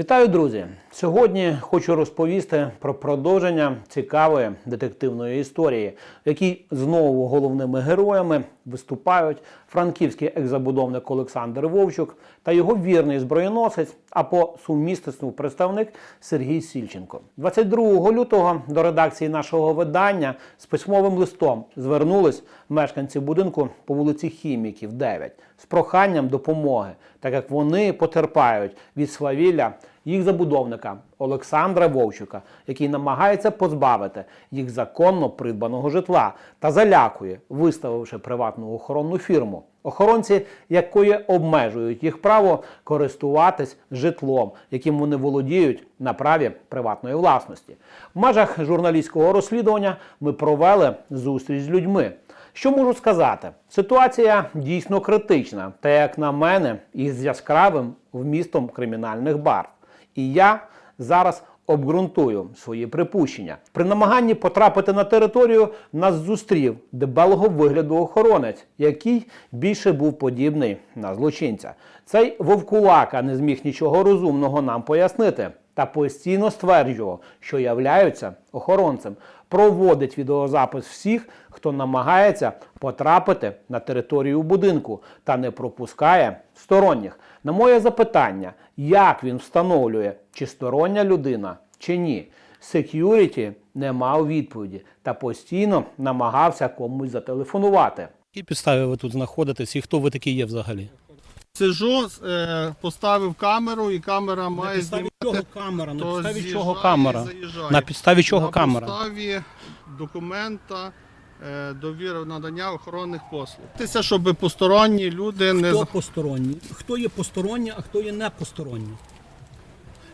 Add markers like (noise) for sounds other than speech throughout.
Вітаю, друзі! Сьогодні хочу розповісти про продовження цікавої детективної історії, в якій знову головними героями виступають франківський екзабудовник Олександр Вовчук та його вірний зброєносець, а по сумісництву представник Сергій Сільченко. 22 лютого до редакції нашого видання з письмовим листом звернулись мешканці будинку по вулиці Хіміків 9 з проханням допомоги, так як вони потерпають від свавілля їх забудовника Олександра Вовчука, який намагається позбавити їх законно придбаного житла та залякує, виставивши приватну охоронну фірму, охоронці якої обмежують їх право користуватись житлом, яким вони володіють на праві приватної власності. В межах журналістського розслідування ми провели зустріч з людьми. Що можу сказати? Ситуація дійсно критична, та як на мене, із яскравим вмістом кримінальних барв. І я зараз обґрунтую свої припущення. При намаганні потрапити на територію нас зустрів дебелого вигляду охоронець, який більше був подібний на злочинця. Цей вовкулака не зміг нічого розумного нам пояснити та постійно стверджував, що являється охоронцем, проводить відеозапис всіх, хто намагається потрапити на територію будинку та не пропускає сторонніх. На моє запитання, як він встановлює, чи стороння людина, чи ні, сек'юріті не мав відповіді та постійно намагався комусь зателефонувати. Які підстави ви тут знаходитесь і хто ви такі є взагалі? Сижу, е, поставив камеру, і камера має На підставі знімати. чого камера? На то підставі чого камера? заїжджає. На підставі чого На камера? підставі документа е, довіри надання охоронних послуг. Це щоб посторонні люди не Хто за- посторонній? Хто є посторонній, а хто є не посторонній?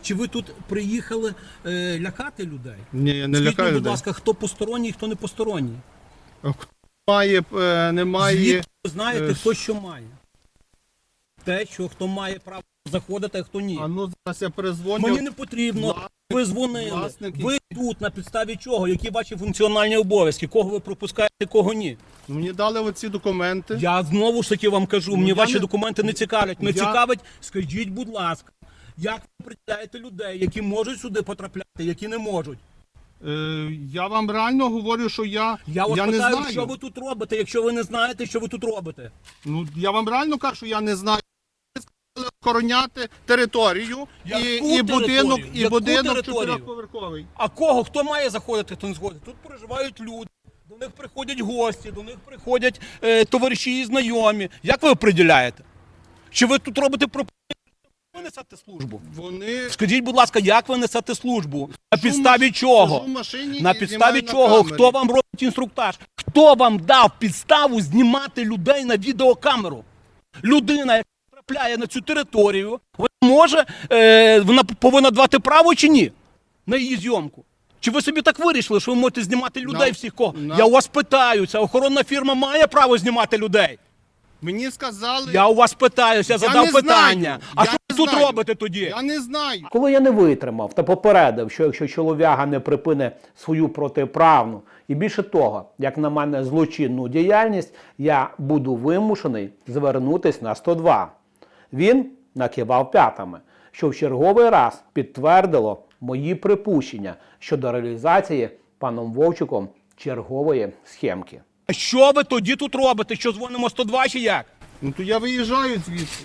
Чи ви тут приїхали е, лякати людей? Ні, я не Скажіть, лякаю будь людей. ласка, хто посторонній, хто не посторонній? Має, е, немає. Звідки ви знаєте, е, хто що має? Те, що хто має право заходити, а хто ні. А ну зараз я перезвоню. Мені не потрібно. Власник- Ви дзвонили. власники- Ви тут на підставі чого? Які ваші функціональні обов'язки? Кого ви пропускаєте, кого ні? Мені дали оці документи. Я знову ж таки вам кажу, Ну, мені ваші не- документи не цікавлять. Мене Я- цікавить, скажіть, будь ласка, як ви приділяєте людей, які можуть сюди потрапляти, які не можуть? Е, я вам реально говорю, що я, Я вас не питаю, знаю. що ви тут робите, якщо ви не знаєте, що ви тут робите. Ну, я вам реально кажу, що я не знаю. Охороняти територію і, і будинок, і будинок чотирьохповерховий. А кого? Хто має заходити, хто не згодить? Тут проживають люди, до них приходять гості, до них приходять е, товариші і знайомі. Як ви оприділяєте? Чи ви тут робите пропозицію? Ви несете службу? Вони Скажіть, будь ласка, як ви несете службу? На підставі чого? в машині На і підставі знімаю на чого? камері. Хто вам робить інструктаж? Хто вам дав підставу знімати людей на відеокамеру? Людина, яка потрапляє на цю територію, вона може, е, вона повинна давати право чи ні? На її зйомку. Чи ви собі так вирішили, що ви можете знімати людей всіх кого? Я у вас питаю, ця охоронна фірма має право знімати людей? Мені сказали, Я у вас питаюся, я задав не питання. знаю. А Я що не ви тут знаю. робите тоді? я не знаю. Коли я не витримав та попередив, що якщо чолов'яга не припине свою протиправну і більше того, як на мене, злочинну діяльність, я буду вимушений звернутись на 102. Він накивав п'ятами, що в черговий раз підтвердило мої припущення щодо реалізації паном Вовчуком чергової схемки. А що ви тоді тут робите? Що дзвонимо 102 чи як? Ну то я виїжджаю звідси.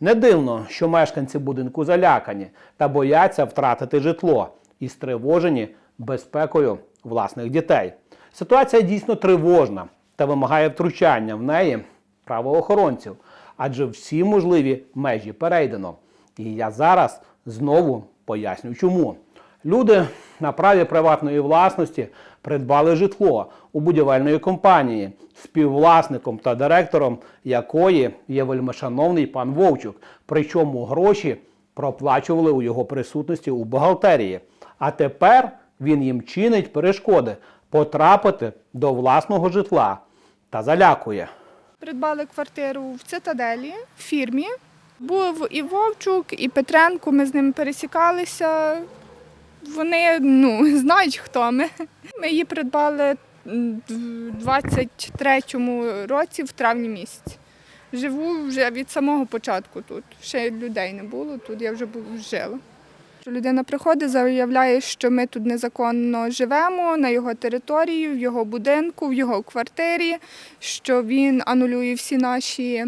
Не дивно, що мешканці будинку залякані та бояться втратити житло і стривожені безпекою власних дітей. Ситуація дійсно тривожна та вимагає втручання в неї правоохоронців, адже всі можливі межі перейдено. І я зараз знову поясню, чому. Люди на праві приватної власності придбали житло у будівельної компанії, співвласником та директором якої є вельмишановний пан Вовчук. Причому гроші проплачували у його присутності у бухгалтерії. А тепер він їм чинить перешкоди потрапити до власного житла та залякує. Придбали квартиру в цитаделі в фірмі. Був і Вовчук, і Петренко. Ми з ними пересікалися. Вони ну, (laughs) знають, хто ми. Ми її придбали в 23-му році, в травні місяці. Живу вже від самого початку тут. Ще людей не було, тут я вже жила. Що Людина приходить, заявляє, що ми тут незаконно живемо на його території, в його будинку, в його квартирі, що він анулює всі наші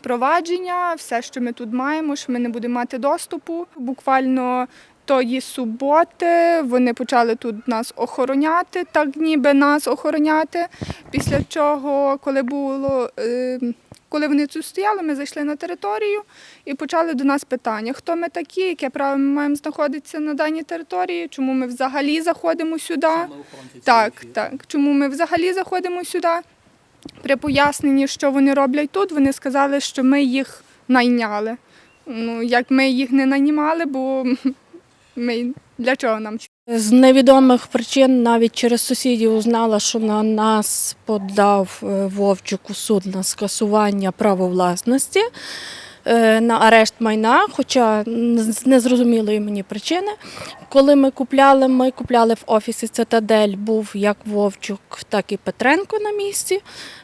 провадження, все, що ми тут маємо, що ми не будемо мати доступу. Буквально тої суботи вони почали тут нас охороняти, так ніби нас охороняти. Після чого, коли було. Коли вони тут стояли, ми зайшли на територію і почали до нас питання, хто ми такі, яке право ми маємо знаходитися на даній території, чому ми взагалі заходимо сюди. Так, так. Чому ми взагалі заходимо сюди? При поясненні, що вони роблять тут, вони сказали, що ми їх найняли. Ну, як ми їх не наймали, бо (laughs) ми для чого нам? З невідомих причин навіть через сусідів узнала, що на нас подав е, Вовчук у суд на скасування права власності, е, на арешт майна, хоча з незрозумілої мені причини. Коли ми купляли, ми купляли в офісі Цитадель, був як Вовчук, так і Петренко на місці.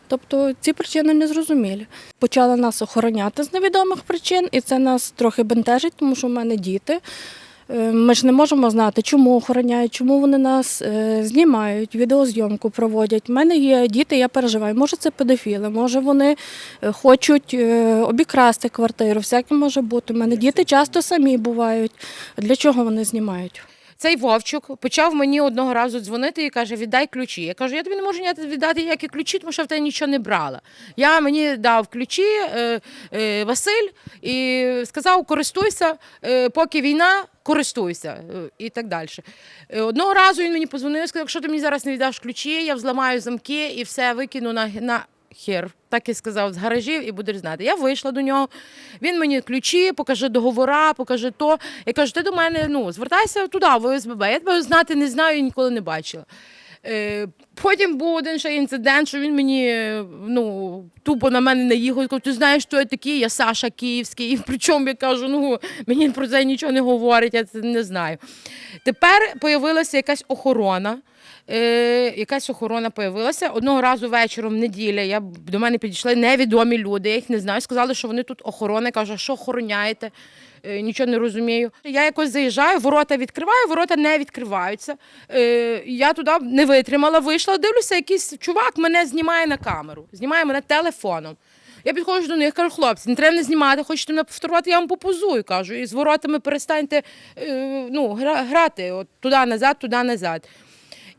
Тобто ці причини незрозумілі. Почали нас охороняти з невідомих причин, і це нас трохи бентежить, тому що в мене діти. Е, Ми ж не можемо знати, чому охороняють, чому вони нас е, знімають, відеозйомку проводять. У мене є діти, я переживаю. Може, це педофіли, може вони е, хочуть обікрасти квартиру, всяке може бути. У мене діти часто самі бувають. Для чого вони знімають? Цей Вовчук почав мені одного разу дзвонити і каже: віддай ключі. Я кажу, я тобі не можу віддати ніякі ключі, тому що в тебе нічого не брала. Я мені дав ключі е, е, Василь і сказав: користуйся, е, поки війна, користуйся е, і так далі. Е, Одного разу він мені позвонив і сказав, якщо ти мені зараз не віддаш ключі, я взламаю замки і все викину на, на хер. Так і сказав з гаражів, і будеш знати. Я вийшла до нього. Він мені ключі, покаже договора, покаже то. Я кажу, ти до мене ну, звертайся туди, в ОСББ. Я тебе знати не знаю і ніколи не бачила. Е, потім був один ще інцидент, що він мені е, ну, тупо на мене наїхав. Сказав, ти знаєш, хто я такий? Я Саша Київський. І причому я кажу, ну мені про це нічого не говорить, я це не знаю. Тепер з'явилася якась охорона. Е, якась охорона появилася. Одного разу вечором, неділя, я, до мене підійшли невідомі люди, я їх не знаю. Сказали, що вони тут охорона. Я кажу, що охороняєте? Е, нічого не розумію. Я якось заїжджаю, ворота відкриваю, ворота не відкриваються. Е, я туди не витримала, вийшла, дивлюся, якийсь чувак мене знімає на камеру, знімає мене телефоном. Я підходжу до них, кажу, хлопці, не треба не знімати, хочете мене повторувати, я вам попозую. Кажу, і з воротами перестаньте е, ну, грати туди назад, туди назад.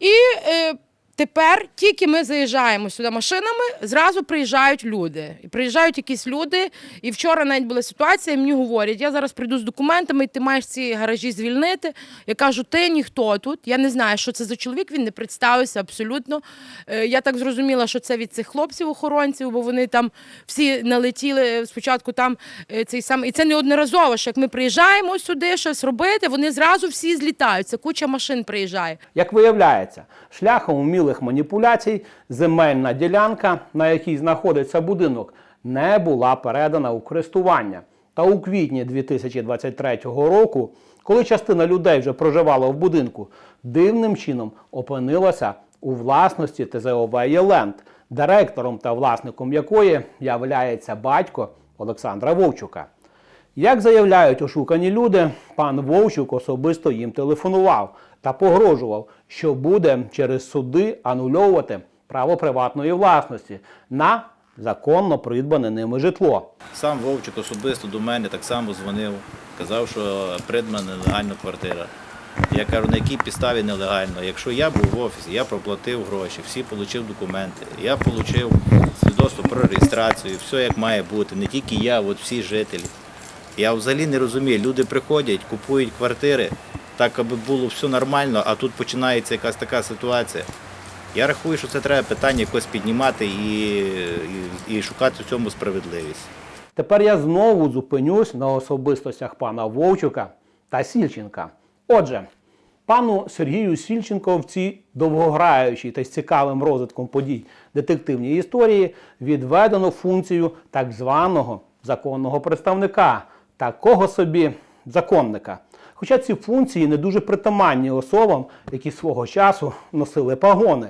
І е, тепер тільки ми заїжджаємо сюди машинами, зразу приїжджають люди. І приїжджають якісь люди. І вчора навіть була ситуація, і мені говорять, я зараз прийду з документами, і ти маєш ці гаражі звільнити. Я кажу, ти ніхто тут. Я не знаю, що це за чоловік, він не представився абсолютно. Е, я так зрозуміла, що це від цих хлопців-охоронців, бо вони там всі налетіли спочатку там е, цей сам. І це неодноразово, що як ми приїжджаємо сюди щось робити, вони зразу всі злітаються. Куча машин приїжджає. Як виявляється, шляхом умілих маніпуляцій земельна ділянка, на якій знаходиться будинок, не була передана у користування. Та у квітні 2023 року, коли частина людей вже проживала в будинку, дивним чином опинилася у власності ТЗОВ «Єленд», директором та власником якої являється батько Олександра Вовчука. Як заявляють ошукані люди, пан Вовчук особисто їм телефонував та погрожував, що буде через суди анульовувати право приватної власності на законно придбане ними житло. Сам Вовчик особисто до мене так само дзвонив, казав, що придбана нелегальна квартира. Я кажу, на якій підставі нелегально. Якщо я був в офісі, я проплатив гроші, всі отримав документи, я отримав свідоцтво про реєстрацію, все як має бути, не тільки я, от всі жителі. Я взагалі не розумію, люди приходять, купують квартири, так аби було все нормально, а тут починається якась така ситуація. Я рахую, що це треба питання якось піднімати і, і, і шукати в цьому справедливість. Тепер я знову зупинюсь на особистостях пана Вовчука та Сільченка. Отже, пану Сергію Сільченко в цій довгограючій та з цікавим розвитком подій детективній історії відведено функцію так званого законного представника, такого собі законника. Хоча ці функції не дуже притаманні особам, які свого часу носили пагони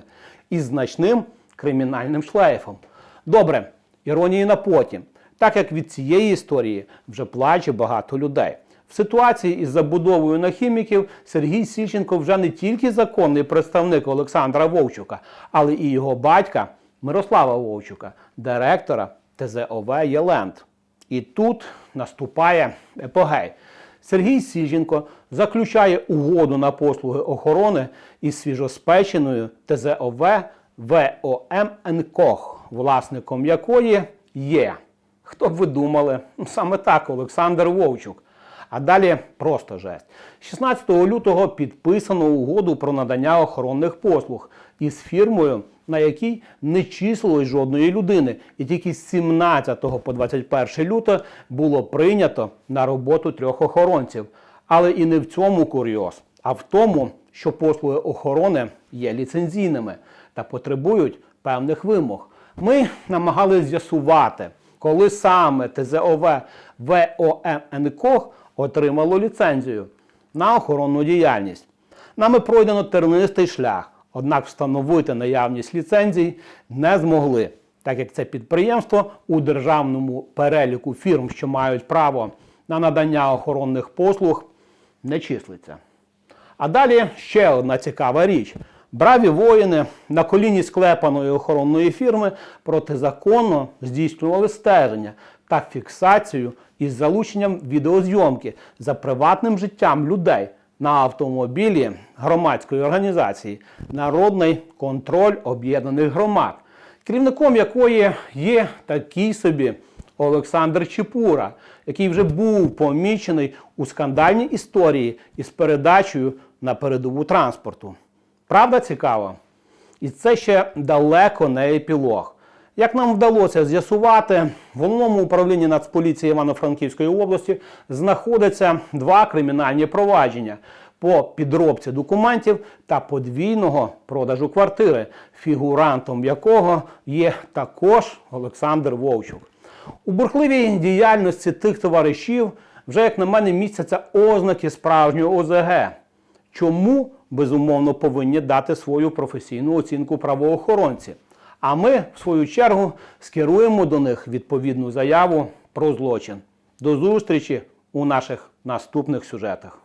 із значним кримінальним шлейфом. Добре, іронії на потім. Так як від цієї історії вже плаче багато людей. В ситуації із забудовою на хіміків Сергій Січенко вже не тільки законний представник Олександра Вовчука, але і його батька Мирослава Вовчука, директора ТЗОВ Єленд. І тут наступає епогей. Сергій Сіженко заключає угоду на послуги охорони із свіжоспеченою ТЗОВ ВОМ НКОХ, власником якої є. Хто б ви думали? Саме так, Олександр Вовчук. А далі просто жесть. 16 лютого підписано угоду про надання охоронних послуг із фірмою, на якій не числилось жодної людини. І тільки з 17 по 21 лютого було прийнято на роботу трьох охоронців. Але і не в цьому курйоз, а в тому, що послуги охорони є ліцензійними та потребують певних вимог. Ми намагалися з'ясувати, коли саме ТЗОВ ВОМНКОГ отримало ліцензію на охоронну діяльність. Нами пройдено тернистий шлях, однак встановити наявність ліцензій не змогли, так як це підприємство у державному переліку фірм, що мають право на надання охоронних послуг, не числиться. А далі ще одна цікава річ. Браві воїни на коліні склепаної охоронної фірми протизаконно здійснювали стеження та фіксацію із залученням відеозйомки за приватним життям людей на автомобілі громадської організації Народний контроль об'єднаних громад, керівником якої є такий собі Олександр Чепура, який вже був помічений у скандальній історії із передачею на передову транспорту. Правда цікаво? І це ще далеко не епілог. Як нам вдалося з'ясувати, в головному управлінні Нацполіції Івано-Франківської області знаходяться два кримінальні провадження по підробці документів та подвійного продажу квартири, фігурантом якого є також Олександр Вовчук. У бурхливій діяльності тих товаришів вже, як на мене, містяться ознаки справжнього ОЗГ. Чому безумовно повинні дати свою професійну оцінку правоохоронці? А ми, в свою чергу, скеруємо до них відповідну заяву про злочин. До зустрічі у наших наступних сюжетах.